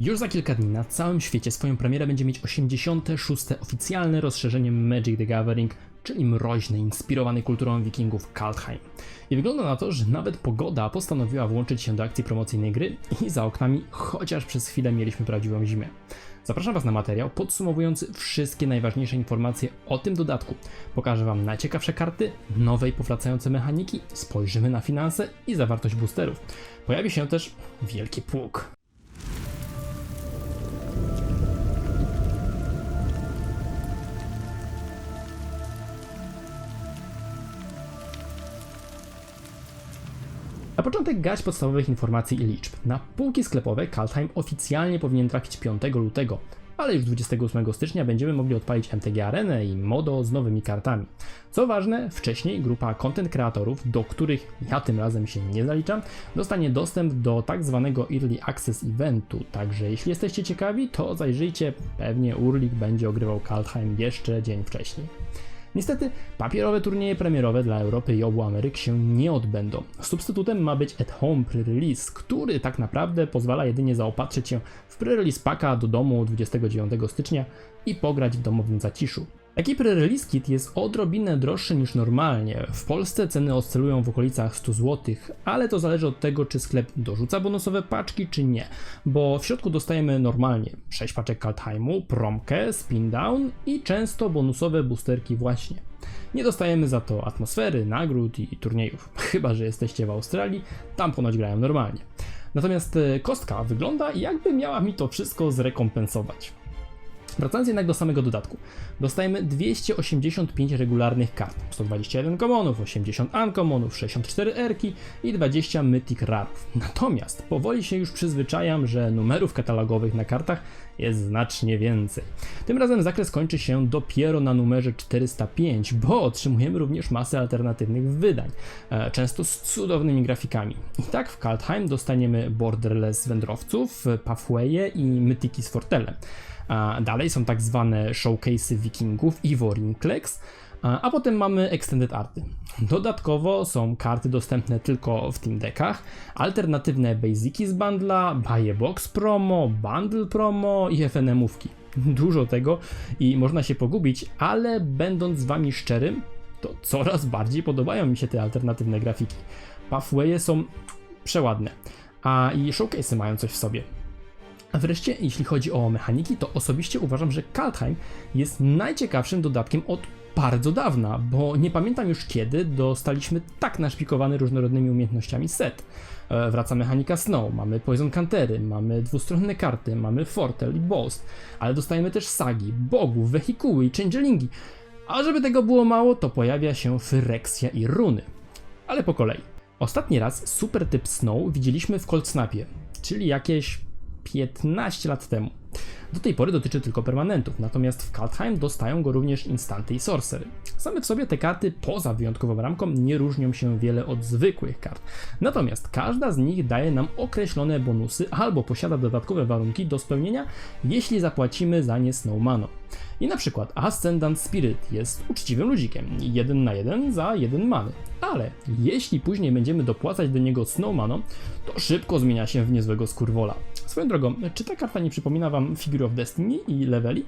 Już za kilka dni na całym świecie swoją premierę będzie mieć 86. oficjalne rozszerzenie Magic the Gathering, czyli mroźny, inspirowany kulturą wikingów Kaldheim. I wygląda na to, że nawet pogoda postanowiła włączyć się do akcji promocyjnej gry i za oknami chociaż przez chwilę mieliśmy prawdziwą zimę. Zapraszam Was na materiał podsumowujący wszystkie najważniejsze informacje o tym dodatku. Pokażę Wam najciekawsze karty, nowe i powracające mechaniki, spojrzymy na finanse i zawartość boosterów. Pojawi się też wielki pług. Na początek garść podstawowych informacji i liczb. Na półki sklepowe Kaltheim oficjalnie powinien trafić 5 lutego, ale już 28 stycznia będziemy mogli odpalić MTG Arenę i Modo z nowymi kartami. Co ważne, wcześniej grupa content kreatorów, do których ja tym razem się nie zaliczam, dostanie dostęp do tak zwanego Early Access Eventu, także jeśli jesteście ciekawi, to zajrzyjcie, pewnie Urlik będzie ogrywał Kaltheim jeszcze dzień wcześniej. Niestety, papierowe turnieje premierowe dla Europy i obu Ameryk się nie odbędą. Substytutem ma być At Home Pre-Release, który tak naprawdę pozwala jedynie zaopatrzyć się w pre-release paka do domu 29 stycznia i pograć w domowym zaciszu. Taki pre-release kit jest odrobinę droższy niż normalnie. W Polsce ceny oscylują w okolicach 100 zł, ale to zależy od tego, czy sklep dorzuca bonusowe paczki, czy nie. Bo w środku dostajemy normalnie 6 paczek Kaltheimu, promkę, spin down i często bonusowe boosterki właśnie. Nie dostajemy za to atmosfery, nagród i turniejów. Chyba, że jesteście w Australii, tam ponoć grają normalnie. Natomiast e, kostka wygląda jakby miała mi to wszystko zrekompensować. Wracając jednak do samego dodatku, dostajemy 285 regularnych kart, 121 commonów, 80 uncommonów, 64 erki i 20 mythic rarów. Natomiast powoli się już przyzwyczajam, że numerów katalogowych na kartach jest znacznie więcej. Tym razem zakres kończy się dopiero na numerze 405, bo otrzymujemy również masę alternatywnych wydań, e, często z cudownymi grafikami. I tak w Kaldheim dostaniemy Borderless wędrowców, Pathwaye i Mythiki z Fortelem. Dalej są tak zwane showcase'y wikingów i Worinklex, a potem mamy Extended Arty. Dodatkowo są karty dostępne tylko w Team Deckach, alternatywne basiki z bundla, buy box promo, bundle promo i FNM-ówki. Dużo tego i można się pogubić, ale będąc z wami szczerym, to coraz bardziej podobają mi się te alternatywne grafiki. Pathwaye są przeładne, a i showcase'y mają coś w sobie. A wreszcie, jeśli chodzi o mechaniki, to osobiście uważam, że Kaldheim jest najciekawszym dodatkiem od bardzo dawna, bo nie pamiętam już kiedy dostaliśmy tak naszpikowany różnorodnymi umiejętnościami set. E, Wraca mechanika Snow, mamy Poison Cantery, mamy dwustronne karty, mamy Fortel i Boast, ale dostajemy też sagi, bogów, wehikuły i changelingi. A żeby tego było mało, to pojawia się Phyrexia i runy. Ale po kolei. Ostatni raz super typ Snow widzieliśmy w Cold Snapie, czyli jakieś 15 lat temu. Do tej pory dotyczy tylko permanentów, natomiast w Kaldheim dostają go również instanty i sorcery. Same w sobie te karty, poza wyjątkową ramką, nie różnią się wiele od zwykłych kart. Natomiast każda z nich daje nam określone bonusy albo posiada dodatkowe warunki do spełnienia, jeśli zapłacimy za nie Snowmano. I na przykład Ascendant Spirit jest uczciwym ludzikiem, jeden na jeden za jeden many. Ale jeśli później będziemy dopłacać do niego Snowmano, to szybko zmienia się w niezłego skurwola. Swoją drogą, czy ta karta nie przypomina wam Figure of Destiny i leveli?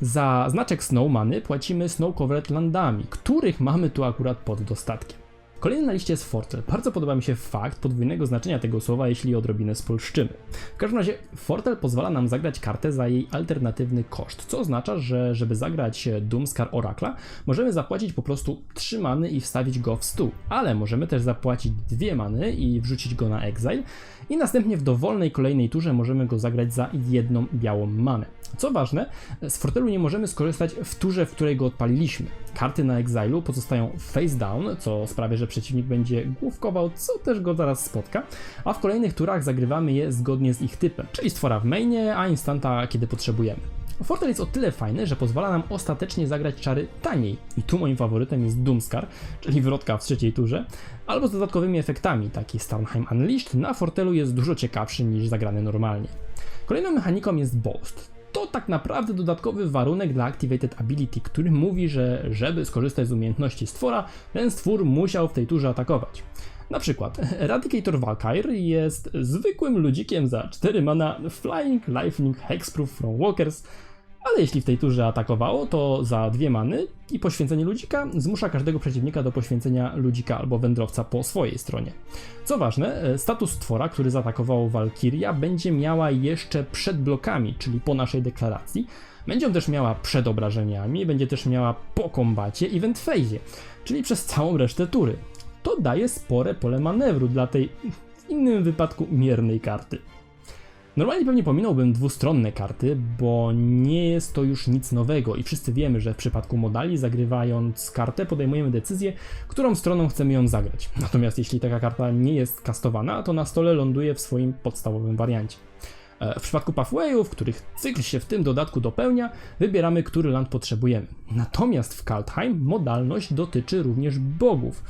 Za znaczek Snowmany płacimy Snow Covered Landami, których mamy tu akurat pod dostatkiem. Kolejny na liście jest Fortel. Bardzo podoba mi się fakt podwójnego znaczenia tego słowa, jeśli odrobinę spolszczymy. W każdym razie Fortel pozwala nam zagrać kartę za jej alternatywny koszt, co oznacza, że żeby zagrać Doomskar Oracla, możemy zapłacić po prostu 3 many i wstawić go w stół, ale możemy też zapłacić 2 many i wrzucić go na Exile i następnie w dowolnej kolejnej turze możemy go zagrać za jedną białą manę. Co ważne, z Fortelu nie możemy skorzystać w turze, w której go odpaliliśmy. Karty na Exilu pozostają face down, co sprawia, że przeciwnik będzie główkował, co też go zaraz spotka, a w kolejnych turach zagrywamy je zgodnie z ich typem, czyli stwora w mainie, a instanta kiedy potrzebujemy. Fortel jest o tyle fajny, że pozwala nam ostatecznie zagrać czary taniej. I tu moim faworytem jest Doomskar, czyli wrotka w trzeciej turze, albo z dodatkowymi efektami, taki Stormheim Unleashed na Fortelu jest dużo ciekawszy niż zagrany normalnie. Kolejną mechaniką jest Boast. Tak naprawdę dodatkowy warunek dla Activated Ability, który mówi, że żeby skorzystać z umiejętności stwora, ten stwór musiał w tej turze atakować. Na przykład Eradicator Valkyr jest zwykłym ludzikiem za 4 mana Flying, Lifelink, Hexproof from Walkers, ale jeśli w tej turze atakowało, to za dwie many i poświęcenie ludzika zmusza każdego przeciwnika do poświęcenia ludzika albo wędrowca po swojej stronie. Co ważne, e, status twora, który zaatakował Valkyria, będzie miała jeszcze przed blokami, czyli po naszej deklaracji. Będzie też miała przed obrażeniami, będzie też miała po kombacie i phase, czyli przez całą resztę tury. To daje spore pole manewru dla tej w innym wypadku miernej karty. Normalnie pewnie pominąłbym dwustronne karty, bo nie jest to już nic nowego i wszyscy wiemy, że w przypadku modali zagrywając kartę podejmujemy decyzję, którą stroną chcemy ją zagrać. Natomiast jeśli taka karta nie jest kastowana, to na stole ląduje w swoim podstawowym wariancie. E, W przypadku pathwayów, których cykl się w tym dodatku dopełnia, wybieramy, który land potrzebujemy. Natomiast w Kaldheim modalność dotyczy również bogów,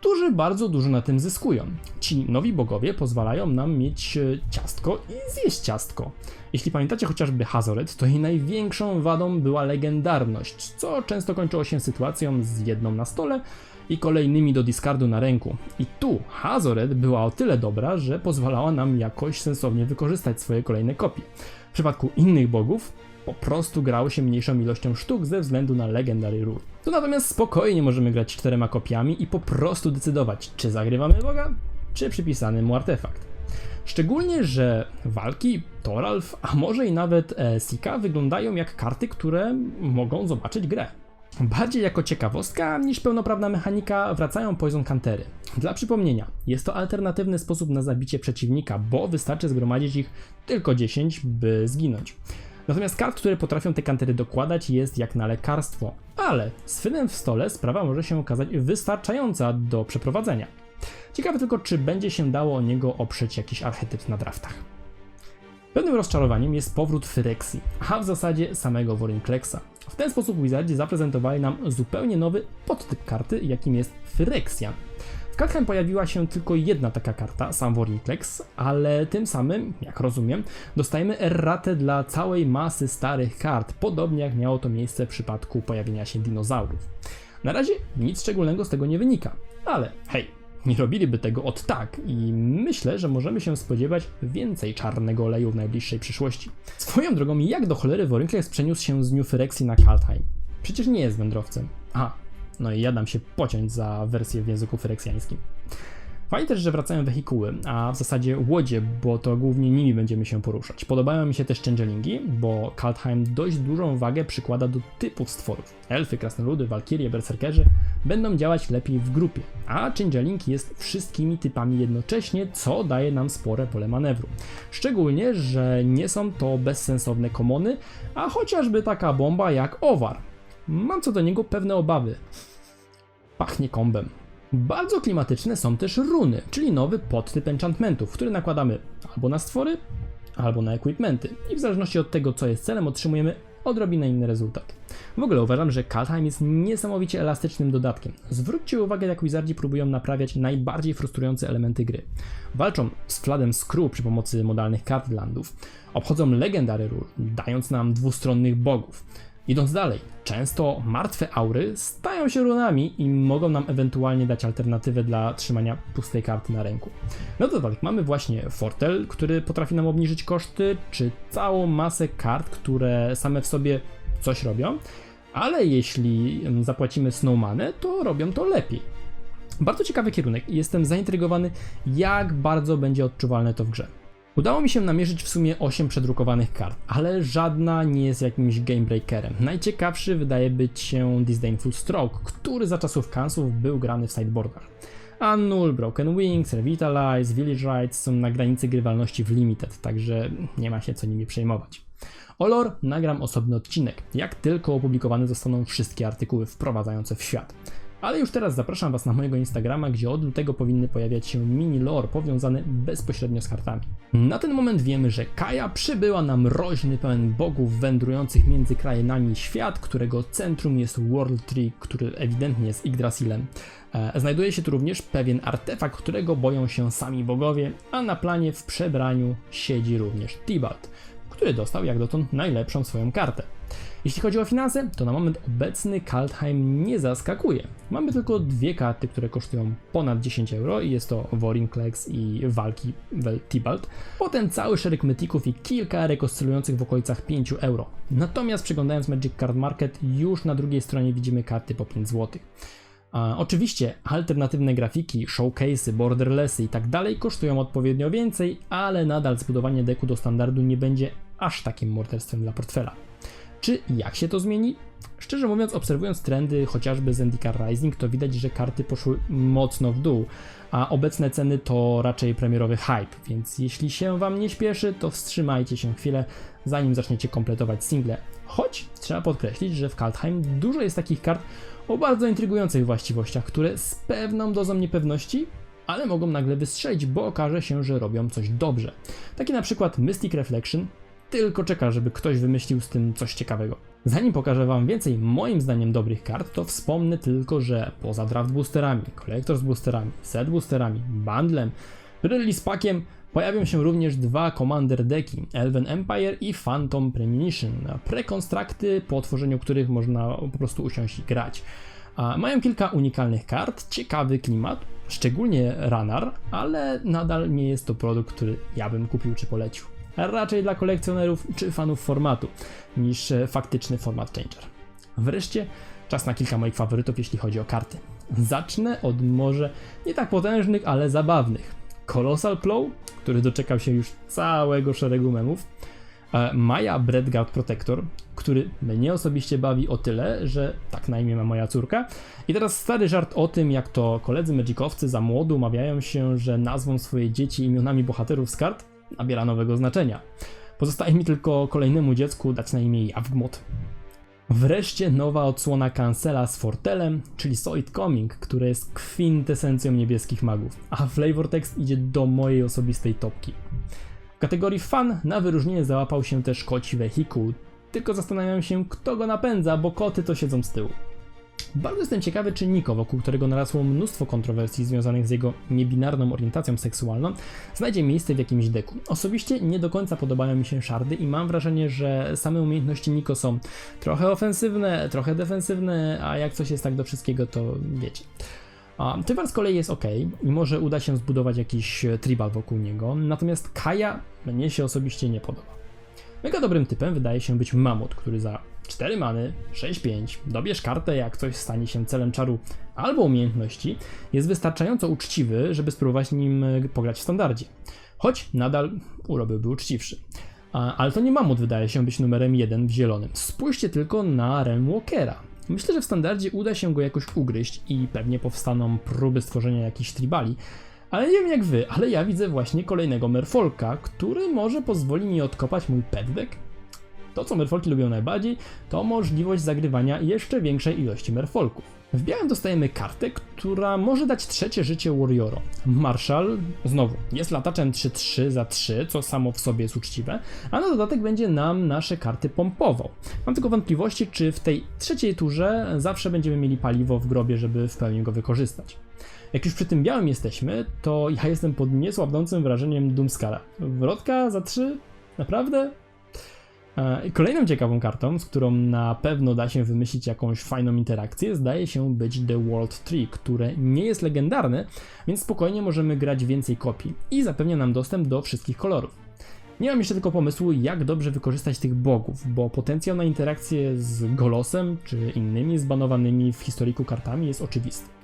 którzy bardzo dużo na tym zyskują. Ci nowi bogowie pozwalają nam mieć e, ciastko i zjeść ciastko. Jeśli pamiętacie chociażby Hazoret, to jej największą wadą była legendarność, co często kończyło się sytuacją z jedną na stole i kolejnymi do discardu na ręku. I tu Hazoret była o tyle dobra, że pozwalała nam jakoś sensownie wykorzystać swoje kolejne kopie. W przypadku innych bogów po prostu grało się mniejszą ilością sztuk ze względu na Legendary Rule. Tu natomiast spokojnie możemy grać czterema kopiami i po prostu decydować, czy zagrywamy boga, czy przypisany mu artefakt. Szczególnie, że walki, Toralf, a może i nawet e, Sika wyglądają jak karty, które mogą zobaczyć grę. Bardziej jako ciekawostka niż pełnoprawna mechanika wracają Poison Cantery. Dla przypomnienia, jest to alternatywny sposób na zabicie przeciwnika, bo wystarczy zgromadzić ich tylko 10, by zginąć. Natomiast kart, które potrafią te kantery dokładać jest jak na lekarstwo, ale z Fynem w stole sprawa może się okazać wystarczająca do przeprowadzenia. Ciekawe tylko, czy będzie się dało o niego oprzeć jakiś archetyp na draftach. Pewnym rozczarowaniem jest powrót Phyrexii, a w zasadzie samego Vorinclexa. W ten sposób Wizardzi zaprezentowali nam zupełnie nowy podtyp karty, jakim jest Phyrexian. W Kaldheim pojawiła się tylko jedna taka karta, sam Vorinclex, ale tym samym, jak rozumiem, dostajemy erratę dla całej masy starych kart, podobnie jak miało to miejsce w przypadku pojawienia się dinozaurów. Na razie nic szczególnego z tego nie wynika, ale hej, nie robiliby tego od tak i myślę, że możemy się spodziewać więcej czarnego oleju w najbliższej przyszłości. Swoją drogą, jak do cholery Vorinclex przeniósł się z New Phyrexii na Kaldheim? Przecież nie jest wędrowcem. A, no i ja dam się pociąć za wersję w języku fyreksjańskim. Fajnie też, że wracają wehikuły, a w zasadzie łodzie, bo to głównie nimi będziemy się poruszać. Podobają mi się też changelingi, bo Kaldheim dość dużą wagę przykłada do typów stworów. Elfy, krasnoludy, walkirie, berserkerzy będą działać lepiej w grupie, a changeling jest wszystkimi typami jednocześnie, co daje nam spore pole manewru. Szczególnie, że nie są to bezsensowne komony, a chociażby taka bomba jak Owar. Mam co do niego pewne obawy. Pachnie kombem. Bardzo klimatyczne są też runy, czyli nowy podtyp enchantmentów, który nakładamy albo na stwory, albo na equipmenty. I w zależności od tego, co jest celem, otrzymujemy odrobinę inny rezultat. W ogóle uważam, że Kaldheim jest niesamowicie elastycznym dodatkiem. Zwróćcie uwagę, jak Wizardzi próbują naprawiać najbardziej frustrujące elementy gry. Walczą z Floodem Screw przy pomocy modalnych kart landów, obchodzą Legendary Rule, dając nam dwustronnych bogów. Idąc dalej, często martwe aury stają się runami i mogą nam ewentualnie dać alternatywę dla trzymania pustej karty na ręku. No to tak, mamy właśnie Fortel, który potrafi nam obniżyć koszty, czy całą masę kart, które same w sobie coś robią, ale jeśli mm, zapłacimy Snowmanę, to robią to lepiej. Bardzo ciekawy kierunek i jestem zaintrygowany, jak bardzo będzie odczuwalne to w grze. Udało mi się namierzyć w sumie 8 przedrukowanych kart, ale żadna nie jest jakimś gamebreakerem. Najciekawszy wydaje być się Disdainful Stroke, który za czasów kansów był grany w sideboardach. Annul, Broken Wings, Revitalize, Village Rights są na granicy grywalności w Limited, także nie ma się co nimi przejmować. O lore nagram osobny odcinek, jak tylko opublikowane zostaną wszystkie artykuły wprowadzające w świat. Ale już teraz zapraszam Was na mojego Instagrama, gdzie od lutego powinny pojawiać się mini lore powiązane bezpośrednio z kartami. Na ten moment wiemy, że Kaja przybyła na mroźny, pełen bogów wędrujących między krainami świat, którego centrum jest World Tree, który ewidentnie jest Yggdrasilem. E, Znajduje się tu również pewien artefakt, którego boją się sami bogowie, a na planie w przebraniu siedzi również Tibalt. Który dostał jak dotąd najlepszą swoją kartę. Jeśli chodzi o finanse, to na moment obecny Kaltheim nie zaskakuje. Mamy tylko dwie karty, które kosztują ponad 10 euro i jest to Worinklex i Walki Tibalt. Potem cały szereg mytików i kilka erek oscylujących w okolicach 5 euro. Natomiast przeglądając Magic Card Market, już na drugiej stronie widzimy karty po 5 zł. Oczywiście alternatywne grafiki, showcase'y, borderlessy i tak dalej kosztują odpowiednio więcej, ale nadal zbudowanie deku do standardu nie będzie aż takim morderstwem dla portfela. Czy jak się to zmieni? Szczerze mówiąc, obserwując trendy chociażby Zendikar Rising, to widać, że karty poszły mocno w dół, a obecne ceny to raczej premierowy hype, więc jeśli się Wam nie śpieszy, to wstrzymajcie się chwilę, zanim zaczniecie kompletować single. Choć trzeba podkreślić, że w Kaltheim dużo jest takich kart o bardzo intrygujących właściwościach, które z pewną dozą niepewności ale mogą nagle wystrzelić, bo okaże się, że robią coś dobrze. Taki na przykład Mystic Reflection, tylko czeka, żeby ktoś wymyślił z tym coś ciekawego. Zanim pokażę Wam więcej moim zdaniem dobrych kart, to wspomnę tylko, że poza draft boosterami, Collectors boosterami, set boosterami, bundlem, release packiem pojawią się również dwa Commander deki, Elven Empire i Phantom Premonition, prekonstrukty, po otworzeniu których można po prostu usiąść i grać. Mają kilka unikalnych kart, ciekawy klimat, szczególnie Ranar, ale nadal nie jest to produkt, który ja bym kupił czy polecił raczej dla kolekcjonerów czy fanów formatu, niż faktyczny format changer. Wreszcie czas na kilka moich faworytów, jeśli chodzi o karty. Zacznę od może nie tak potężnych, ale zabawnych. Colossal Claw, który doczekał się już całego szeregu memów. E, Maja Bredgard Protector, który mnie osobiście bawi o tyle, że tak na imię ma moja córka. I teraz stary żart o tym, jak to koledzy Magicowcy za młodu umawiają się, że nazwą swoje dzieci imionami bohaterów z kart nabiera nowego znaczenia. Pozostaje mi tylko kolejnemu dziecku dać na imię Jawgmot. Wreszcie nowa odsłona kancela z Fortelem, czyli Solid Coming, które jest kwintesencją niebieskich magów, a flavor text idzie do mojej osobistej topki. W kategorii fan na wyróżnienie załapał się też koci wehikuł, tylko zastanawiam się kto go napędza, bo koty to siedzą z tyłu. Bardzo jestem ciekawy, czy Niko, wokół którego narasło mnóstwo kontrowersji związanych z jego niebinarną orientacją seksualną, znajdzie miejsce w jakimś deku. Osobiście nie do końca podobają mi się szardy i mam wrażenie, że same umiejętności Niko są trochę ofensywne, trochę defensywne, a jak coś jest tak do wszystkiego, to wiecie. A z kolei jest ok i może uda się zbudować jakiś tribal wokół niego, natomiast Kaja mnie się osobiście nie podoba. Mega dobrym typem wydaje się być Mamut, który za 4 many, 6-5, dobierz kartę jak coś stanie się celem czaru albo umiejętności, jest wystarczająco uczciwy, żeby spróbować nim e, pograć w standardzie. Choć nadal urok byłby uczciwszy. Ale to nie Mamut wydaje się być numerem 1 w zielonym. Spójrzcie tylko na Ren Walkera. Myślę, że w standardzie uda się go jakoś ugryźć i pewnie powstaną próby stworzenia jakichś tribali, ale nie wiem jak wy, ale ja widzę właśnie kolejnego Merfolka, który może pozwoli mi odkopać mój pet deck to, co merfolki lubią najbardziej, to możliwość zagrywania jeszcze większej ilości merfolków. W białym dostajemy kartę, która może dać trzecie życie Warrioro. Marshall, znowu, jest lataczem 3-3 za 3, co samo w sobie jest uczciwe, a na dodatek będzie nam nasze karty pompował. Mam tylko wątpliwości, czy w tej trzeciej turze zawsze będziemy mieli paliwo w grobie, żeby w pełni go wykorzystać. Jak już przy tym białym jesteśmy, to ja jestem pod niesłabnącym wrażeniem Doomskara. Wrotka za 3? Naprawdę? E, kolejną ciekawą kartą, z którą na pewno da się wymyślić jakąś fajną interakcję, zdaje się być The World Tree, które nie jest legendarne, więc spokojnie możemy grać więcej kopii i zapewnia nam dostęp do wszystkich kolorów. Nie mam jeszcze tylko pomysłu, jak dobrze wykorzystać tych bogów, bo potencjał na interakcję z Golosem czy innymi zbanowanymi w historyku kartami jest oczywisty.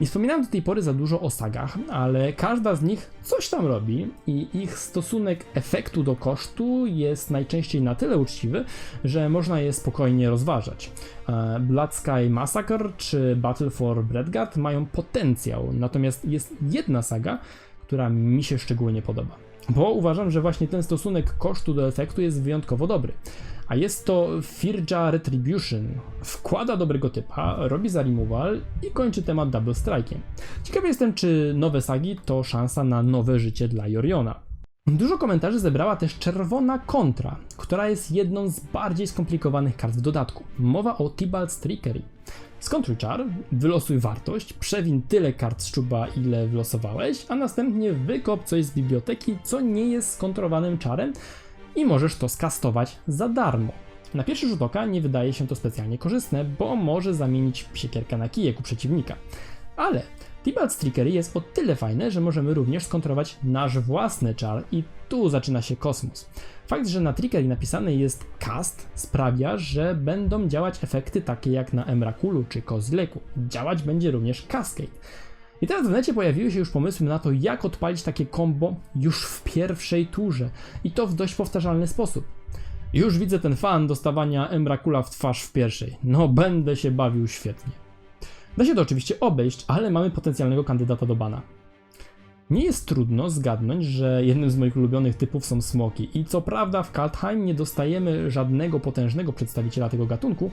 Nie wspominałem do tej pory za dużo o sagach, ale każda z nich coś tam robi i ich stosunek efektu do kosztu jest najczęściej na tyle uczciwy, że można je spokojnie rozważać. E, Blood Sky Massacre czy Battle for Bredgard mają potencjał, natomiast jest jedna saga, która mi się szczególnie podoba. Bo uważam, że właśnie ten stosunek kosztu do efektu jest wyjątkowo dobry a jest to Firja Retribution. Wkłada dobrego typa, robi za removal i kończy temat double strike'iem. Ciekawy jestem, czy nowe sagi to szansa na nowe życie dla Joriona. Dużo komentarzy zebrała też czerwona kontra, która jest jedną z bardziej skomplikowanych kart w dodatku. Mowa o Tibalt's Trickery. Skontruj czar, wylosuj wartość, przewin tyle kart z czuba, ile wylosowałeś, a następnie wykop coś z biblioteki, co nie jest skontrowanym czarem, i możesz to skastować za darmo. Na pierwszy rzut oka nie wydaje się to specjalnie korzystne, bo może zamienić siekierkę na kijek u przeciwnika. Ale Tibalt Trickery jest o tyle fajne, że możemy również skontrolować nasz własny czar i tu zaczyna się kosmos. Fakt, że na Trickery napisany jest cast sprawia, że będą działać efekty takie jak na Emrakulu czy Kozleku. Działać będzie również Cascade. I teraz w necie pojawiły się już pomysły na to, jak odpalić takie combo już w pierwszej turze. I to w dość powtarzalny sposób. Już widzę ten fan dostawania Emrakula w twarz w pierwszej. No, będę się bawił świetnie. Da się to oczywiście obejść, ale mamy potencjalnego kandydata do bana. Nie jest trudno zgadnąć, że jednym z moich ulubionych typów są smoki i co prawda w Kaltheim nie dostajemy żadnego potężnego przedstawiciela tego gatunku,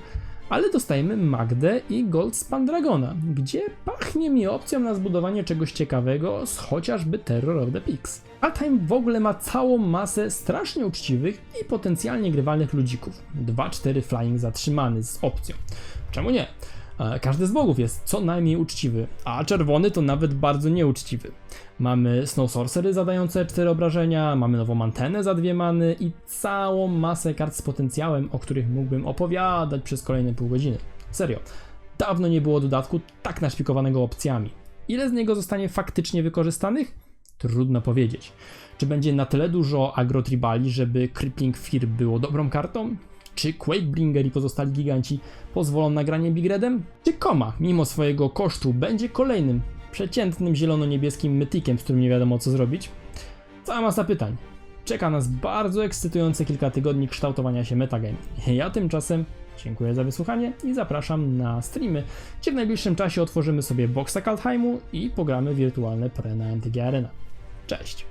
ale dostajemy Magdę i Gold Spandragona, gdzie pachnie mi opcją na zbudowanie czegoś ciekawego z chociażby Terror of the Pigs. Kaltheim w ogóle ma całą masę strasznie uczciwych i potencjalnie grywalnych ludzików. 2-4 flying zatrzymany z opcją. Czemu nie? E, Każdy z bogów jest co najmniej uczciwy, a czerwony to nawet bardzo nieuczciwy. Mamy Snow Sorcery zadające 4 obrażenia, mamy nową antenę za dwie many i całą masę kart z potencjałem, o których mógłbym opowiadać przez kolejne pół godziny. Serio, dawno nie było dodatku tak naszpikowanego opcjami. Ile z niego zostanie faktycznie wykorzystanych? Trudno powiedzieć. Czy będzie na tyle dużo agrotribali, żeby Crippling Fear było dobrą kartą? Czy Quakebringer i pozostali giganci pozwolą na granie Big Redem? Czy Koma, mimo swojego kosztu, będzie kolejnym przeciętnym zielono-niebieskim mytikiem, z którym nie wiadomo co zrobić? Cała masa pytań. Czeka nas bardzo ekscytujące kilka tygodni kształtowania się metagame. Ja tymczasem dziękuję za wysłuchanie i zapraszam na streamy, gdzie w najbliższym czasie otworzymy sobie boxa Kaltheimu i pogramy wirtualne pre na MTG Arena. Cześć!